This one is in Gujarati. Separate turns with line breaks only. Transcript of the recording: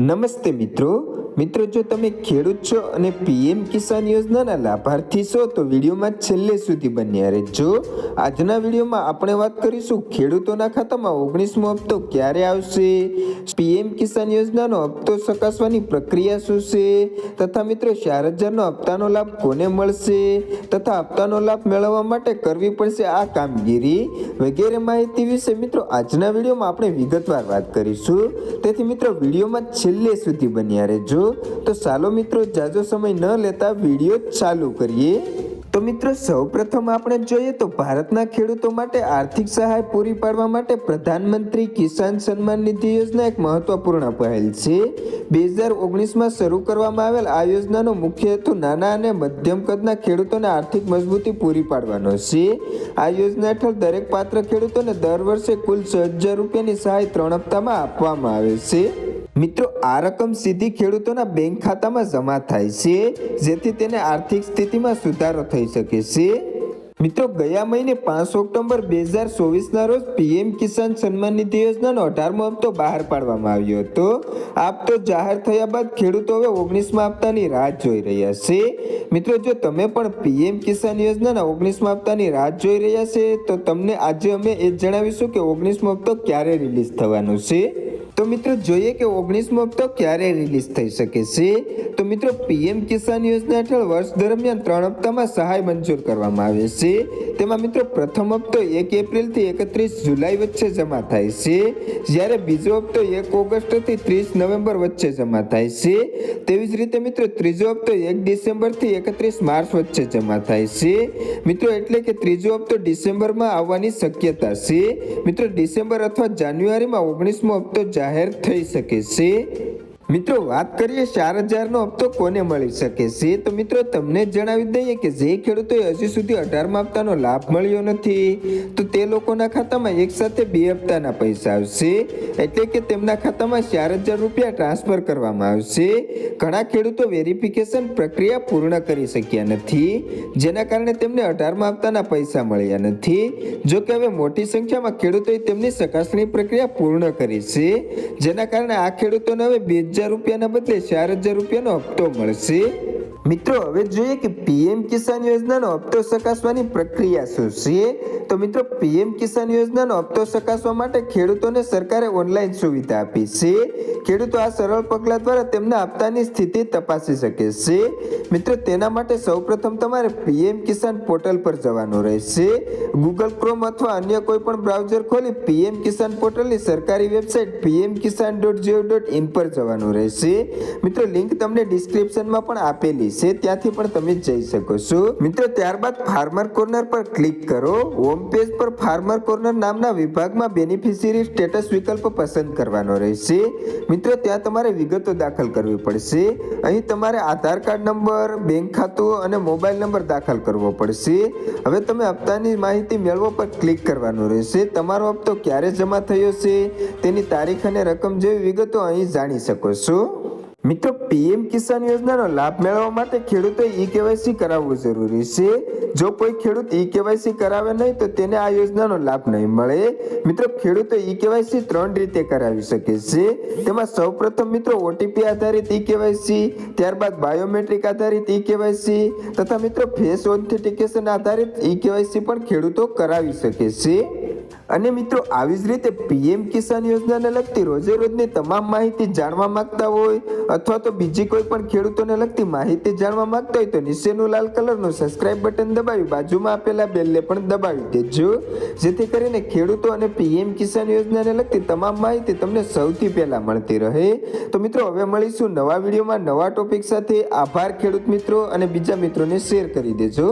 નમસ્તે મિત્રો. મિત્રો, જો તમે ખેડૂત છો અને પીએમ કિસાન યોજનાના લાભાર્થી છો, તો વિડીયોમાં છેલ્લે સુધી બન્યા રહેજો. આજના વિડીયોમાં આપણે વાત કરીશું ખેડૂતોના ખાતામાં ઓગણીસમો હપ્તો ક્યારે આવશે, પીએમ કિસાન યોજનાનો હપ્તો ચકાસવાની પ્રક્રિયા શું છે, તથા મિત્રો, ચાર હજારનો હપ્તાનો લાભ કોને મળશે, તથા હપ્તાનો લાભ મેળવવા માટે કરવી પડશે આ કામગીરી વગેરે માહિતી વિશે મિત્રો, આજના વિડીયોમાં આપણે વિગતવાર વાત કરીશું. તેથી મિત્રો, વિડીયોમાં છેલ્લે સુધી બન્યા રહેજો. તો ચાલો મિત્રો જાજો સમય ન લેતા વીડિયો ચાલુ કરીએ. તો મિત્રો, સૌપ્રથમ આપણે જોઈએ તો ભારતના ખેડૂતો માટે આર્થિક સહાય પૂરી પાડવા માટે પ્રધાનમંત્રી કિસાન સન્માન નિધિ યોજના એક મહત્વપૂર્ણ પહેલ છે. બે હજાર ઓગણીસમાં શરૂ કરવામાં આવેલ આ યોજનાનો મુખ્ય હેતુ નાના અને મધ્યમ કદના ખેડૂતોને આર્થિક મજબૂતી પૂરી પાડવાનો છે. આ યોજના હેઠળ દરેક પાત્ર ખેડૂતોને દર વર્ષે કુલ છ હજાર રૂપિયાની સહાય ત્રણ હપ્તામાં આપવામાં આવે છે. મિત્રો, આ રકમ સીધી ખેડૂતોના બેંક ખાતામાં જમા થાય છે, જેથી તેને આર્થિક સ્થિતિમાં સુધારો થઈ શકે છે. મિત્રો, ગયા મહિને પાંચ ઓક્ટોબર બે હજાર ચોવીસના રોજ પીએમ કિસાન સન્માન નિધિ યોજનાનો અઢારમો હપ્તો બહાર પાડવામાં આવ્યો હતો. આ હપ્તો જાહેર થયા બાદ ખેડૂતો હવે ઓગણીસમા હપ્તાની રાહ જોઈ રહ્યા છે. મિત્રો, જો તમે પણ પીએમ કિસાન યોજનાના ઓગણીસમા હપ્તાની રાહ જોઈ રહ્યા છે, તો તમને આજે અમે એ જણાવીશું કે ઓગણીસમો હપ્તો ક્યારે રિલીઝ થવાનો છે. તો મિત્રો જોઈએ કે ઓગણીસમો હપ્તો ક્યારે રિલીઝ થઈ શકે છે? તો મિત્રો પીએમ કિસાન યોજના હેઠળ વર્ષ દરમિયાન ત્રણ હપ્તામાં સહાય મંજૂર કરવામાં આવે છે. તેમાં મિત્રો પ્રથમ હપ્તો એક એપ્રિલથી એકત્રીસ જુલાઈ વચ્ચે જમા થાય છે. જ્યારે બીજો હપ્તો એક ઓગસ્ટથી ત્રીસ નવેમ્બર વચ્ચે જમા થાય છે. તેવી જ રીતે મિત્રો ત્રીજો હપ્તો એક ડિસેમ્બરથી એકત્રીસ માર્ચ વચ્ચે જમા થાય છે. મિત્રો એટલે કે ત્રીજો હપ્તો ડિસેમ્બરમાં આવવાની શક્યતા છે. મિત્રો ડિસેમ્બર અથવા જાન્યુઆરીમાં ઓગણીસમો હપ્તો જાહેર થઈ શકે છે. મિત્રો, વાત કરીએ ચાર હજારનો હપ્તો કોને મળી શકે? છે તો મિત્રો, તમને જણાવી દઈએ કે જે ખેડૂતોએ હજી સુધી અઢારમા હપ્તાનો લાભ મળ્યો નથી, તો તે લોકોના ખાતામાં એક સાથે બે હપ્તાના પૈસા આવશે. એટલે કે તેમના ખાતામાં ચાર હજાર રૂપિયા ટ્રાન્સફર કરવામાં આવશે. ઘણા ખેડૂતો વેરિફિકેશન પ્રક્રિયા પૂર્ણ કરી શક્યા નથી, જેના કારણે તેમને અઢારમા હપ્તાના પૈસા મળ્યા નથી. જો કે હવે મોટી સંખ્યામાં ખેડૂતોએ તેમની ચકાસણી પ્રક્રિયા પૂર્ણ કરી છે, જેના કારણે આ ખેડૂતોને હવે બે હજાર રૂપિયાના બદલે ચાર હજાર રૂપિયાનો હપ્તો મળશે? મિત્રો, હવે જોઈએ કે પીએમ કિસાન યોજનાનો હપ્તો ચકાસવાની પ્રક્રિયા શું? છે તો મિત્રો, પીએમ કિસાન યોજનાનો હપ્તો ચકાસવા માટે ખેડૂતોને સરકારે ઓનલાઈન સુવિધા આપી. છે ખેડૂતો આ સરળ પગલાં દ્વારા તેમના હપ્તાની સ્થિતિ તપાસી શકે. છે મિત્રો, તેના માટે સૌપ્રથમ તમારે પીએમ કિસાન પોર્ટલ પર જવાનું રહેશે ગૂગલ ક્રોમ અથવા અન્ય કોઈ પણ બ્રાઉઝર ખોલી પીએમ કિસાન પોર્ટલની સરકારી website PM Kisan dot gov dot in પર જવાનું રહેશે મિત્રો, લિંક તમને ડિસ્ક્રિપ્શનમાં પણ આપેલી છે, ત્યાંથી પણ તમે જઈ શકો છો. મિત્રો, ત્યારબાદ ફાર્મર કોર્નર પર ક્લિક કરો. હોમ પેજ પર ફાર્મર કોર્નર નામના વિભાગમાં બેનિફિશિયરી સ્ટેટસ વિકલ્પ પસંદ કરવાનો રહેશે. મિત્રો, ત્યાં તમારે વિગતો દાખલ કરવી પડશે. અહીં તમારે આધાર કાર્ડ નંબર, બેંક ખાતું અને મોબાઈલ નંબર દાખલ કરવો પડશે. હવે તમે હપ્તાની માહિતી મેળવો પર ક્લિક કરવાનું રહેશે. તમારો હપ્તો ક્યારે જમા થયો છે, તેની તારીખ અને રકમ જેવી વિગતો અહીં જાણી શકો છો. મિત્રો, પીએમ કિસાન યોજનાનો લાભ મેળવવા માટે ખેડૂતોએ ઈ કેવાયસી કરાવવું જરૂરી છે. જો કોઈ ખેડૂત ઈ કેવાયસી કરાવે નહીં, તો તેને આ યોજનાનો લાભ નહીં મળે. મિત્રો ખેડૂતો ઈ કેવાયસી ત્રણ રીતે કરાવી શકે છે. તેમાં સૌપ્રથમ મિત્રો ઓટીપી આધારિત ઈ કેવાયસી ત્યારબાદ બાયોમેટ્રિક આધારિત ઈ કેવાયસી તથા મિત્રો, ફેસ ઓથેન્ટિકેશન આધારિત ઈ કેવાયસી પણ ખેડૂતો કરાવી શકે છે. અને મિત્રો, આવી જ રીતે પીએમ કિસાન યોજનાને લગતી રોજે રોજની તમામ માહિતી જાણવા માંગતા હોય અથવા તો બીજી કોઈ પણ ખેડૂતોને લગતી માહિતી જાણવા માંગતા હોય તો નીચેનું લાલ કલરનું સબસ્ક્રાઇબ બટન દબાવી બાજુમાં આપેલા બેલને પણ દબાવી દેજો. જેથી કરીને ખેડૂતો અને પીએમ કિસાન યોજનાને લગતી તમામ માહિતી તમને સૌથી પહેલાં મળતી રહે. તો મિત્રો, હવે મળીશું નવા વિડીયોમાં નવા ટોપિક સાથે. આભાર ખેડૂત મિત્રો અને બીજા મિત્રોને શેર કરી દેજો.